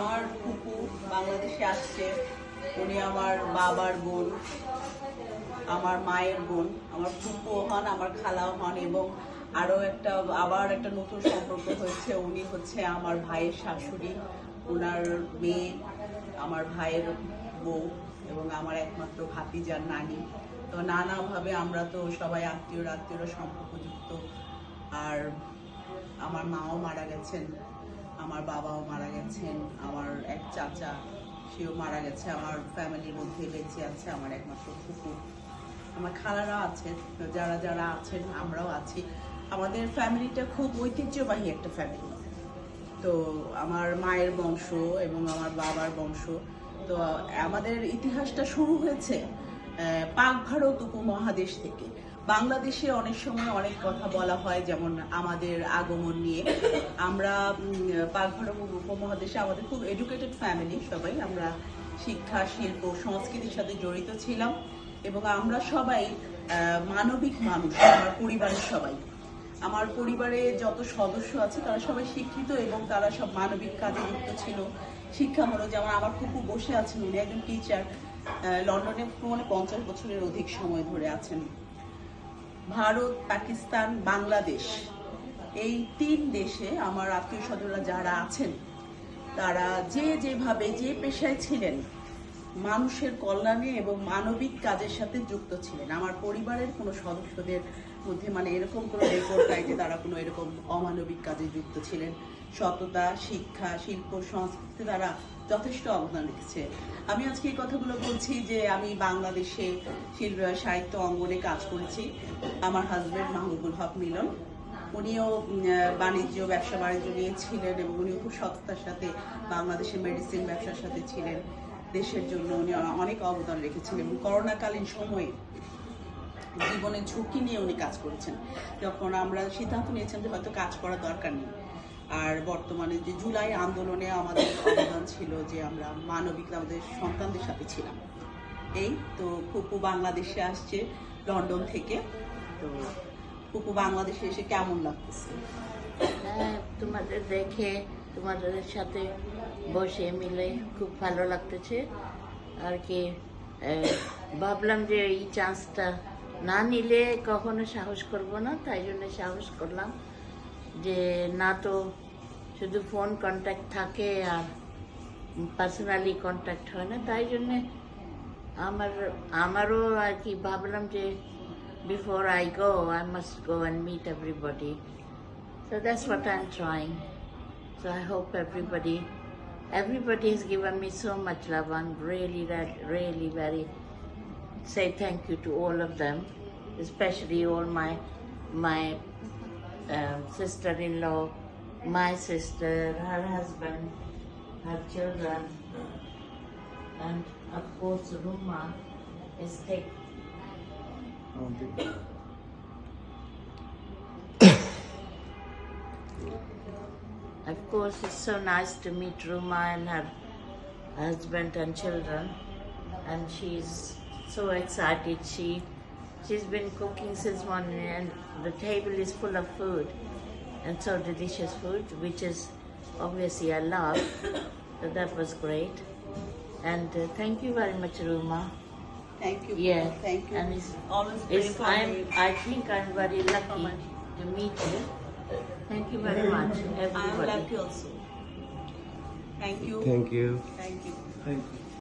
আমার ফুপু বাংলাদেশে আসছে, উনি আমার বাবার বোন, আমার মায়ের বোন, আমার ফুপু হন, আমার খালাও হন এবং আরও একটা, আবার একটা নতুন সম্পর্ক হয়েছে। উনি হচ্ছে আমার ভাইয়ের শাশুড়ি ওনার মেয়ে, আমার ভাইয়ের বউ এবং আমার একমাত্র ভাতিজার নানি। তো নানাভাবে আমরা তো সবাই আত্মীয় আত্মীয় সম্পর্কযুক্ত। আর আমার মাও মারা গেছেন। আমার বাবাও মারা গেছেন, আমার এক চাচা, সেও মারা গেছে, আমার ফ্যামিলির মধ্যে বেঁচে আছে, আমার একমাত্র কুকুর। আমার খালারা আছেন যারা যারা আছেন, আমরাও আছি। আমাদের ফ্যামিলিটা খুব ঐতিহ্যবাহী একটা ফ্যামিলি তো আমার মায়ের বংশ এবং আমার বাবার বংশ। তো আমাদের ইতিহাসটা শুরু হয়েছে পাক ভারত উপমহাদেশ থেকে। বাংলাদেশে অনেক সময় অনেক কথা বলা হয় যেমন আমাদের আগমন নিয়ে। আমরা উম, পাক ভারত উপমহাদেশে আমাদের খুব এডুকেটেড ফ্যামিলি সবাই। আমরা শিক্ষা শিল্প সংস্কৃতির সাথে জড়িত ছিলাম এবং আমরা সবাই মানবিক মানুষ আমার পরিবারের সবাই। আমার পরিবারে যত সদস্য আছে তারা সবাই শিক্ষিত এবং তারা সব মানবিক কাজে যুক্ত ছিল। শিক্ষামূলক যেমন আমার খুব বসে আছেন উনি একজন টিচার লন্ডনে মানে পঞ্চাশ বছরের অধিক সময় ধরে আছেন। ভারত, পাকিস্তান, বাংলাদেশ, এই তিন দেশে আমার আত্মীয় স্বজনরা যারা আছেন, তারা যে যেভাবে যে পেশায় ছিলেন, মানুষের কল্যাণে এবং মানবিক কাজের সাথে যুক্ত ছিলেন। আমার পরিবারের কোনো সদস্যদের মধ্যে মানে এরকম কোনো রেকর্ড নাই যে তারা কোনো এরকম অমানবিক কাজে যুক্ত ছিলেন। সততা, শিক্ষা, শিল্প সংস্কৃতি তারা যথেষ্ট অবদান রেখেছে। আমি আজকে এই কথাগুলো বলছি যে আমি বাংলাদেশে শিল্প সাহিত্য অঙ্গনে কাজ করেছি। আমার হাজবেন্ড মাহবুবুল হক মিলন। উনিও বাণিজ্য, ব্যবসা, বাণিজ্য নিয়ে ছিলেন এবং উনিও খুব সততার সাথে বাংলাদেশের মেডিসিন ব্যবসার সাথে ছিলেন। দেশের জন্য উনি অনেক অবদান রেখেছিলেন। এবং করোনাকালীন সময়ে জীবনের ঝুঁকি নিয়ে উনি কাজ করেছেন। যখন আমরা সিদ্ধান্ত নিয়েছেন যে হয়তো কাজ করা দরকার নেই। আর বর্তমানে যে জুলাই আন্দোলনে আমাদের অবদান ছিল যে আমরা মানবিক আমাদের সন্তানদের সাথে ছিলাম। এই তো ফুপু বাংলাদেশে আসছে লন্ডন থেকে। তো ফুপু বাংলাদেশে এসে কেমন লাগতেছে? হ্যাঁ তোমাদের দেখে, তোমাদের সাথে বসে মিলে খুব ভালো লাগতেছে। আর কি ভাবলাম যে এই চান্সটা না নিলে কখনো সাহস করব না তাই জন্য সাহস করলাম যে না তো শুধু ফোন কন্ট্যাক্ট থাকে আর পার্সোনালি কন্ট্যাক্ট হয় না তাই জন্যে আমার আমারও আর কি ভাবলাম যে before I go I must go and meet everybody So that's what I'm trying. So I hope everybody, everybody has given me so much love. I'm really, re- really very say thank you to all of them, especially all my my um, sister-in-law, my sister, her husband, her children, and of course Ruma is take Of course, it's so nice to meet Ruma and her husband and children, and she's so excited. She, she's been cooking since morning and the table is full of food and so delicious food, which is obviously I love. so that was great. And uh, thank you very much, Ruma. Thank you. Yeah. Thank you. And it's always it's, I'm, I think I'm very lucky to meet you. Thank you very much, everybody. I'm lucky also. Thank you. Thank you. Thank you. Thank you.